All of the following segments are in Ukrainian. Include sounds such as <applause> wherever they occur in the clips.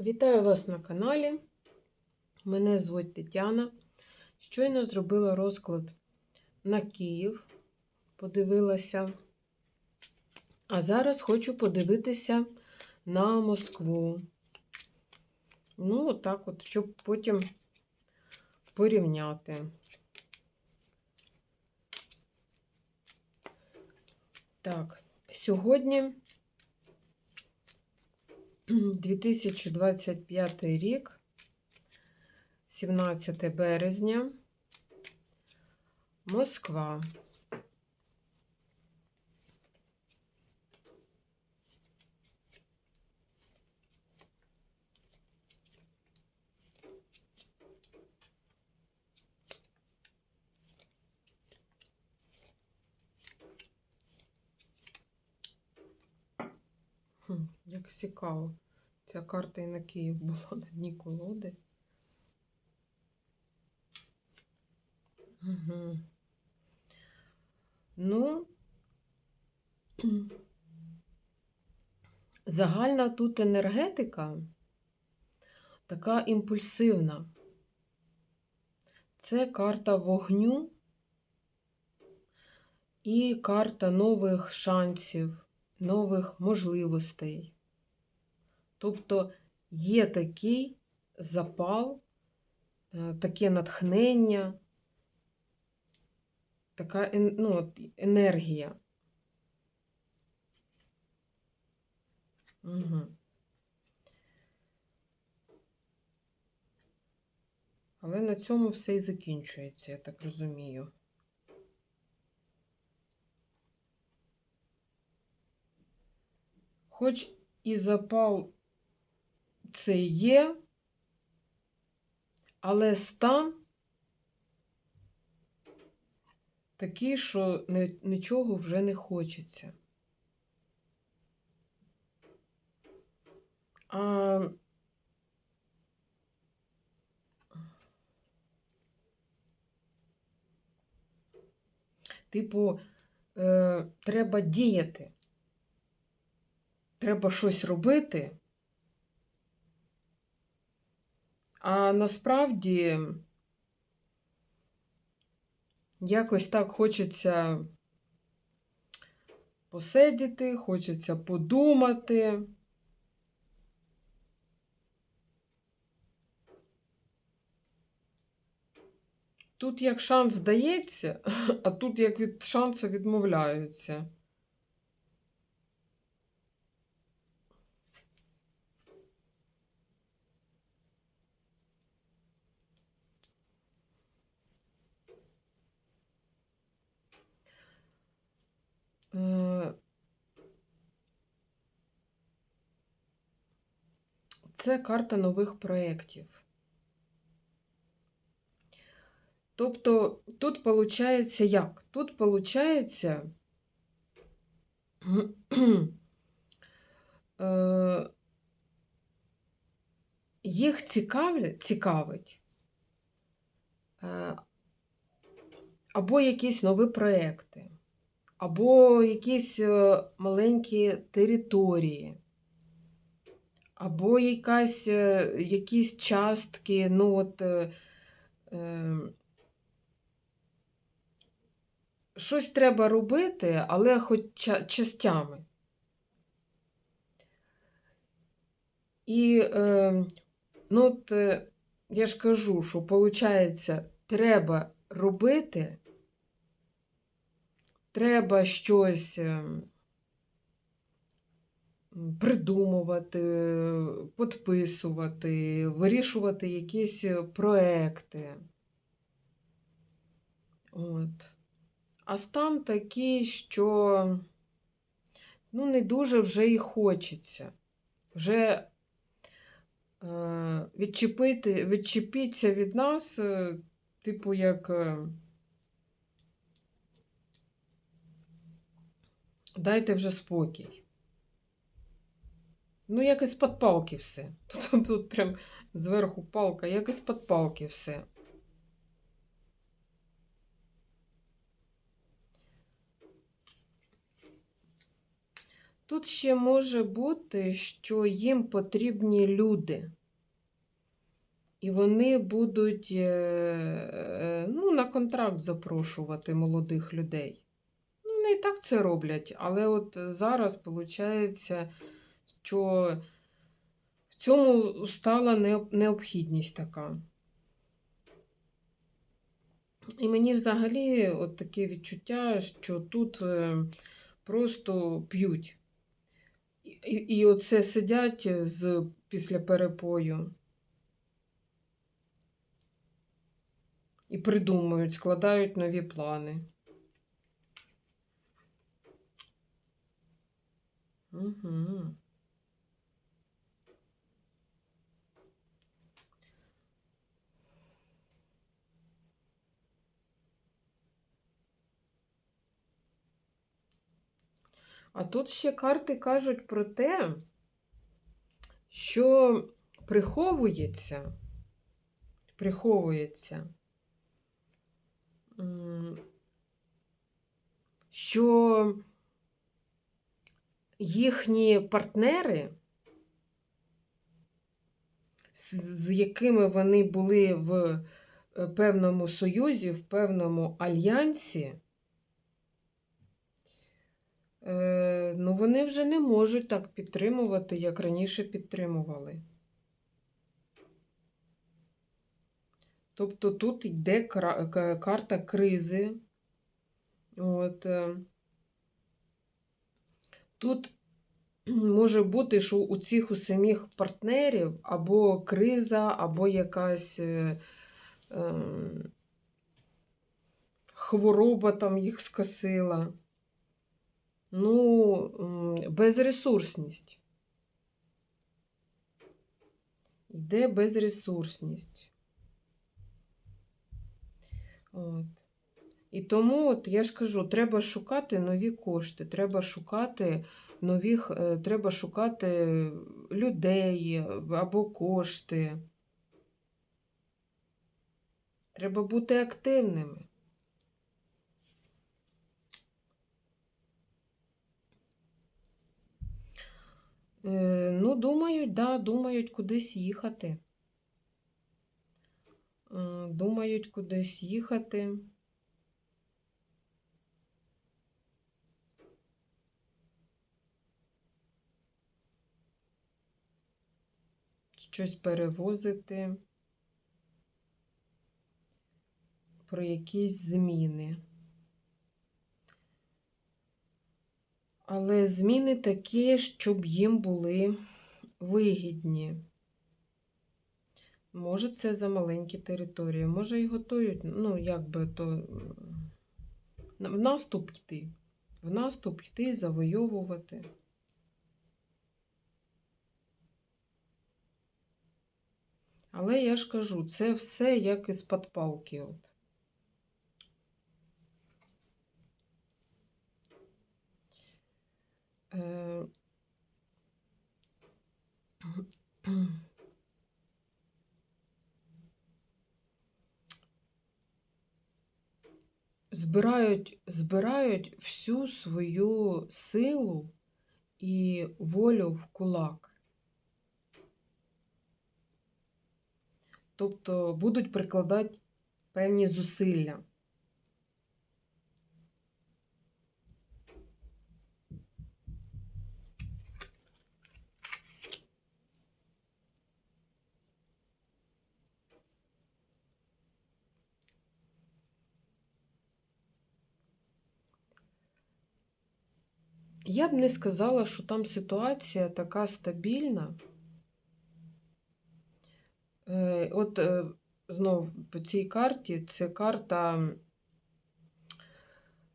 Вітаю вас на каналі. Мене звуть Тетяна. Щойно зробила розклад на Київ, подивилася. А зараз хочу подивитися на Москву. Ну, отак от, щоб потім порівняти. Так, сьогодні 2025 рік, 17 березня, Москва. Як цікаво. Ця карта і на Київ була на дні колоди. Угу. Ну, загальна тут енергетика така імпульсивна. Це карта вогню і карта нових шансів, нових можливостей. Тобто є такий запал, е, таке натхнення, така ну, енергія. Угу. Але на цьому все і закінчується, я так розумію. Хоч і запал це є, але стан такий, що нічого вже не хочеться. А Типу, е, треба діяти. Треба щось робити. А насправді якось так хочеться посидіти, хочеться подумати. Тут як шанс дається, <laughs> а тут як від шансу відмовляються. Е, Це карта нових проєктів. Тобто тут виходить як? Тут виходить, <clears throat> е, їх цікавлять, цікавить е, або якісь нові проекти, або якісь е, маленькі території, або якась, е, якісь частки, ну от. е, е, Щось треба робити, але хоч ча- частями. І е, ну, от, е, я ж кажу, що виходить, треба робити, треба щось е, м, придумувати, підписувати, вирішувати якісь проекти. От. А стан такий, що ну, не дуже вже і хочеться. Вже е, відчепити, відчепіться від нас, е, типу, як е, дайте вже спокій. Ну, як із-під палки все. <laughs> Тут, тут прям зверху палка, як із-під палки все. Тут ще може бути, що їм потрібні люди. І вони будуть е, е, ну, на контракт запрошувати молодих людей. Ну, вони і так це роблять, але от зараз виходить, що в цьому стала необхідність така. І мені взагалі от таке відчуття, що тут е, просто п'ють. І, і оце сидять з, після перепою. І придумують, складають нові плани. Угу. А тут ще карти кажуть про те, що приховується, приховується, що їхні партнери, з, якими вони були в е, певному союзі, в певному альянсі, ну, вони вже не можуть так підтримувати, як раніше підтримували. Тобто тут йде карта кризи. От. е, Тут може бути, що у цих у самих партнерів або криза, або якась е, ем, хвороба там їх скосила. Ну, безресурсність. Йде безресурсність. От. І тому, от я ж кажу, треба шукати нові кошти, треба шукати нових, е, треба шукати людей або кошти. Треба бути активними. Ну, думають, да, думають кудись їхати. Е, Думають кудись їхати. Щось перевозити. Про якісь зміни. Але зміни такі, щоб їм були вигідні. Може, це за маленькі території, може і готують, ну, як би то в наступ йти. В наступ йти, завойовувати. Але я ж кажу, це все як із-під палки. От. Збирають, збирають всю свою силу і волю в кулак. Тобто будуть прикладати певні зусилля. Я б не сказала, що там ситуація така стабільна. Е, От е, знов по цій карті це карта,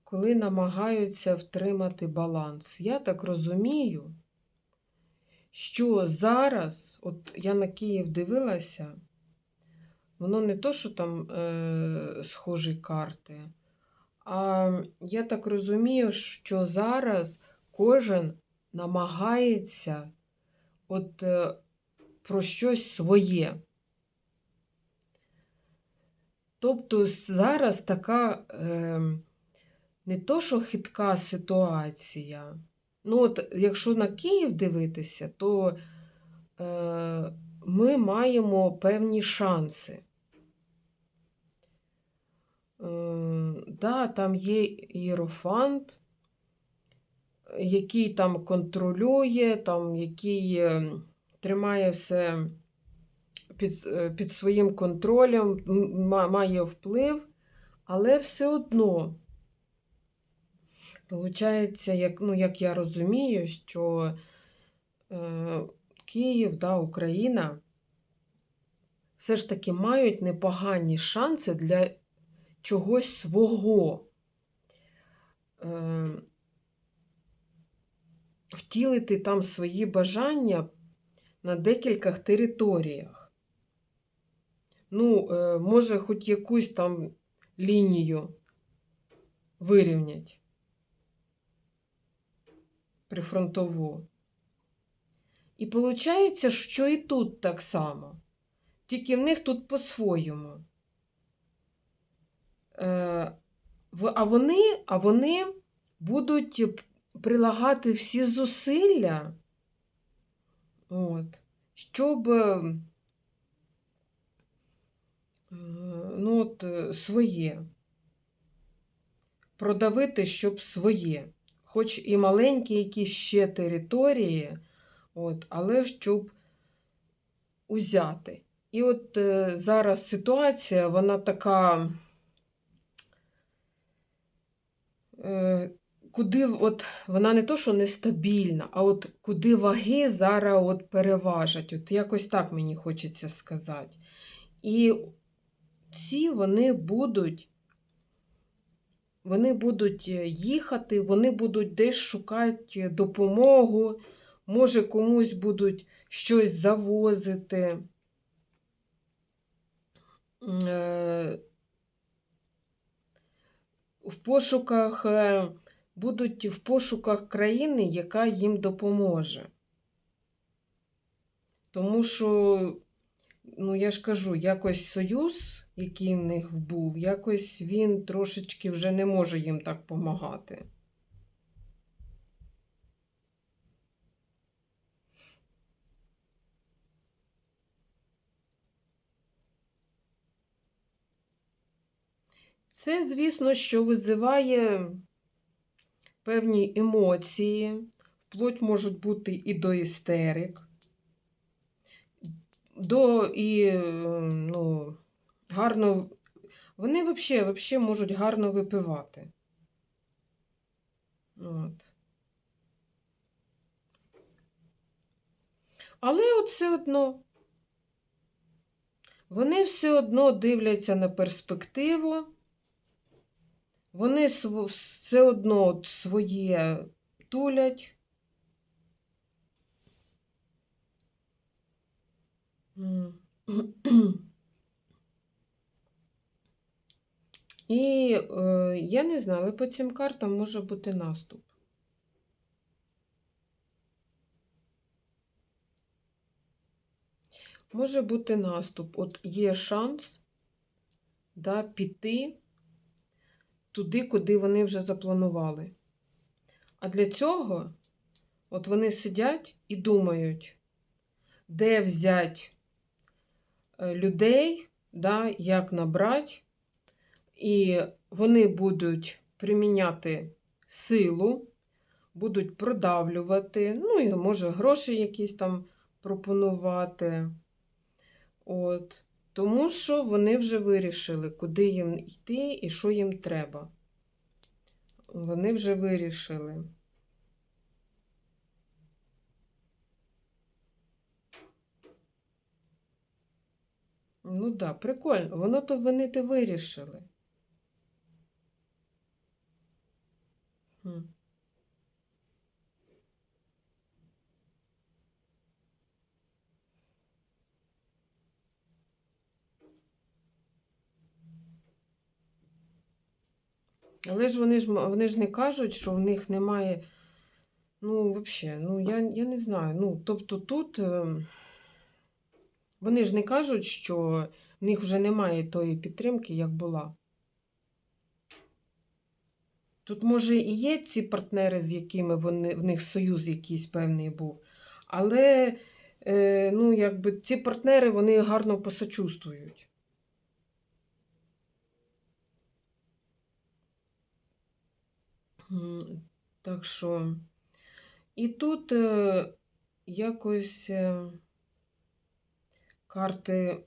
коли намагаються втримати баланс. Я так розумію, що зараз, от я на Київ дивилася, воно не то, що там е, схожі карти, а я так розумію, що зараз кожен намагається от е, про щось своє. Тобто зараз така е, не то, що хитка ситуація, Ну, от, якщо на Київ дивитися, то е, ми маємо певні шанси. Е, да, там є іерофант, який там контролює, там, який е, тримає все під, е, під своїм контролем, має вплив, але все одно. Получається, як, ну, як я розумію, що е, Київ, да, Україна все ж таки мають непогані шанси для чогось свого. Е, втілити там свої бажання на декількох територіях. Ну, е, може, хоч якусь там лінію вирівнять прифронтову. І виходить, що і тут так само. Тільки в них тут по-своєму. Е, а, вони, а вони будуть прилагати всі зусилля, от, щоб е, ну, от, е, своє. Продавити, щоб своє. Хоч і маленькі якісь ще території, от, але щоб узяти. І от е, зараз ситуація, вона така. Куди от вона не то, що нестабільна, а от куди ваги зараз от переважать. От якось так мені хочеться сказати. І ці вони будуть, вони будуть е, їхати, вони будуть десь шукати допомогу, може комусь будуть щось завозити. Е, В пошуках е, будуть в пошуках країни, яка їм допоможе. Тому що, ну я ж кажу, якось союз, який в них був, якось він трошечки вже не може їм так допомагати. Це, звісно, що визиває певні емоції, вплоть можуть бути і до істерик, до і ну, гарно. Вони взагалі, вообще можуть гарно випивати. От. Але от все одно. Вони все одно дивляться на перспективу. Вони все одно своє тулять. І е, я не знаю, але по цим картам може бути наступ. Може бути наступ. От є шанс да, піти туди, куди вони вже запланували. А для цього от вони сидять і думають, де взяти е, людей, да, як набрати, і вони будуть приміняти силу, будуть продавлювати, ну і може гроші якісь там пропонувати. От. Тому що вони вже вирішили, куди їм йти і що їм треба. Вони вже вирішили. Ну так, да, прикольно. Воно то вони то вирішили. Хм. Але ж вони ж вони ж не кажуть, що в них немає. Ну, взагалі, ну я, я не знаю. Ну, тобто тут ем, вони ж не кажуть, що в них вже немає тої підтримки, як була. Тут, може, і є ці партнери, з якими вони, в них союз якийсь певний був. Але е, ну, якби, ці партнери вони гарно посочувствують. Так що. І тут е, якось е, карти,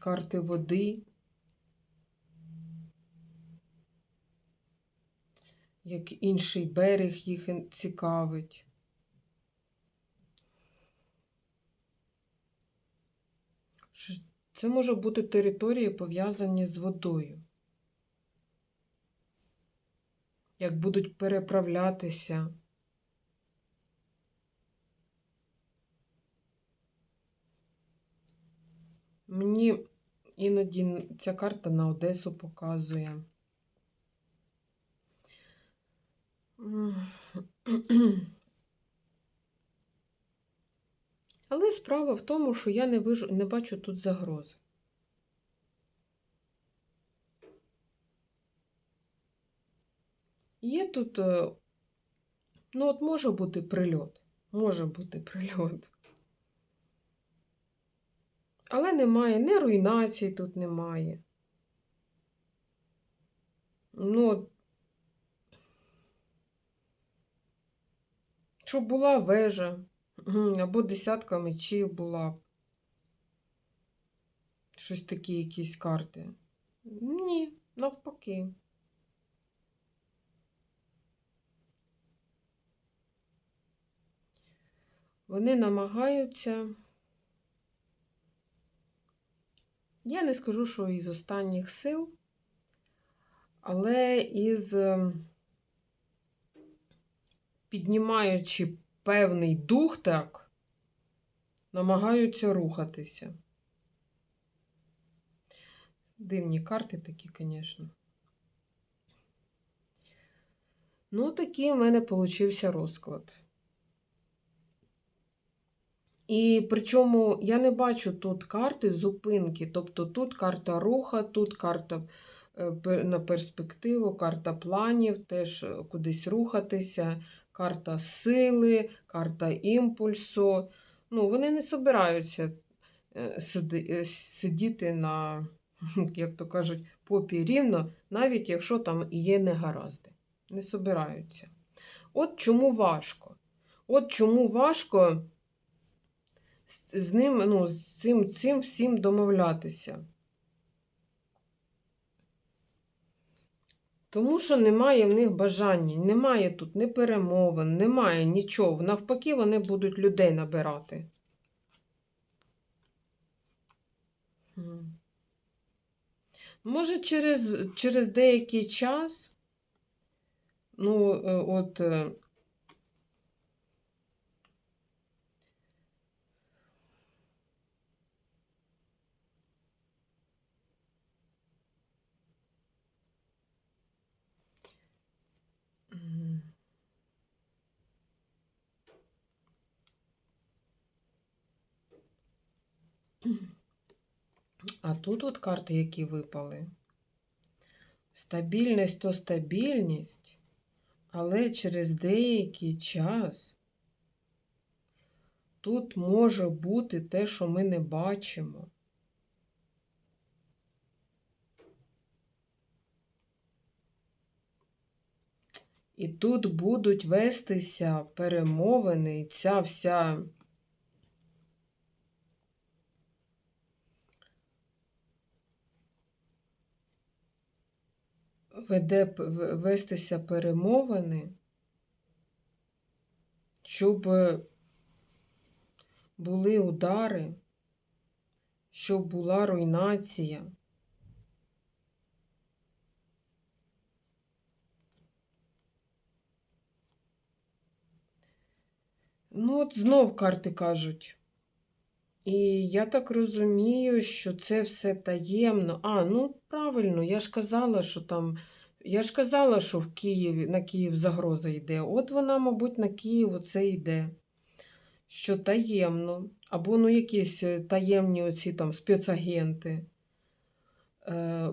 карти води. Як інший берег їх цікавить. Це може бути території, пов'язані з водою. Як будуть переправлятися. Мені іноді ця карта на Одесу показує. Але справа в тому, що я не, вижу, не бачу тут загрози. Є тут, е, ну от може бути прильот. Може бути прильот. Але немає, ні руйнації тут немає. Ну, щоб була вежа, або десятка мечів була. Щось такі якісь карти. Ні, навпаки. Вони намагаються. Я не скажу, що із останніх сил, але із ем, піднімаючи певний дух так, намагаються рухатися. Дивні карти такі, звісно. Ну, такий у мене получився розклад. І причому я не бачу тут карти зупинки. Тобто тут карта руха, тут карта е, на перспективу, карта планів, теж е, кудись рухатися, карта сили, карта імпульсу. Ну, вони не собираються е, сидіти на, <laughs> як то кажуть, попі рівно, навіть якщо там є негаразди. Не собираються. От чому важко. От чому важко з- ним, ну, з цим, цим всім домовлятися. Тому що немає в них бажання, немає тут ні перемовин, немає нічого. Навпаки, вони будуть людей набирати. Може, через, через деякий час, ну, е, от. А тут от карти, які випали. Стабільність то стабільність, але через деякий час тут може бути те, що ми не бачимо. І тут будуть вестися перемовини, ця вся веде вестися перемовини, щоб були удари, щоб була руйнація. Ну, от знов карти кажуть. І я так розумію, що це все таємно. А, ну правильно, я ж казала, що там. Я ж казала, що в Києві на Київ загроза йде. От вона, мабуть, на Київ оце йде. Що таємно. Або ну, якісь е, таємні оці там спецагенти е, е,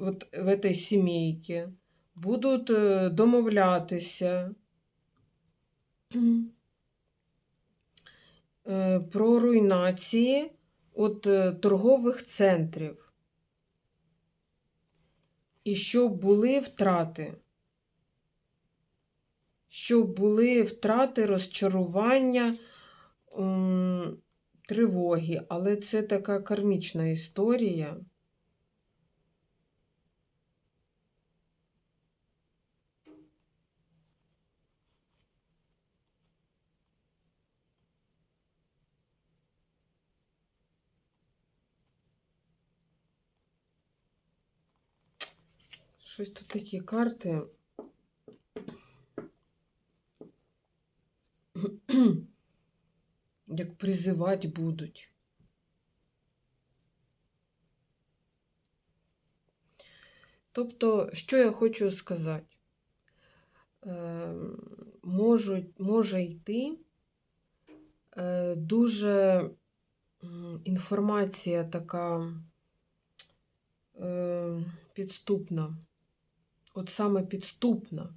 от в этой сімейці будуть е, домовлятися про руйнації от е, торгових центрів. І щоб були втрати. Щоб були втрати, розчарування, тривоги. Але це така кармічна історія. Щось тут такі карти. <clears throat> Як призивати будуть. Тобто, що я хочу сказати? Е, можуть, може йти е, дуже інформація така е, підступна. От саме підступна.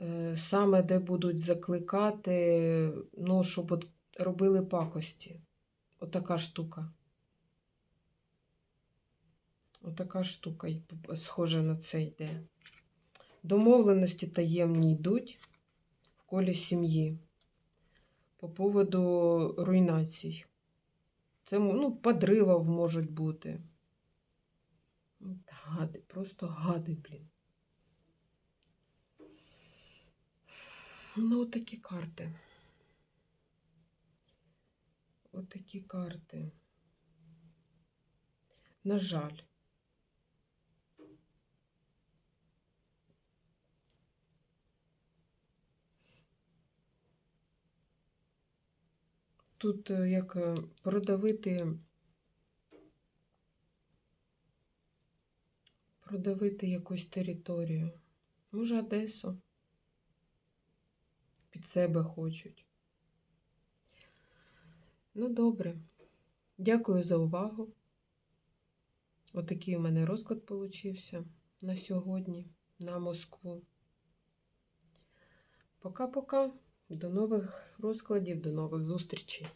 Е, Саме де будуть закликати, ну, щоб от робили пакості. Отака штука. Отака штука схожа на це йде. Домовленості таємні йдуть в колі сім'ї по поводу руйнацій. Це ну, подрывів можуть бути. Гади, просто гади, блін. Ну, отакі карти. Отакі карти. На жаль. Тут е, як е, продавити, продавити якусь територію. Може, Одесу. Під себе хочуть. Ну, добре. Дякую за увагу. Отакий у мене розклад получився на сьогодні, на Москву. Пока-пока. До нових розкладів, до нових зустрічей.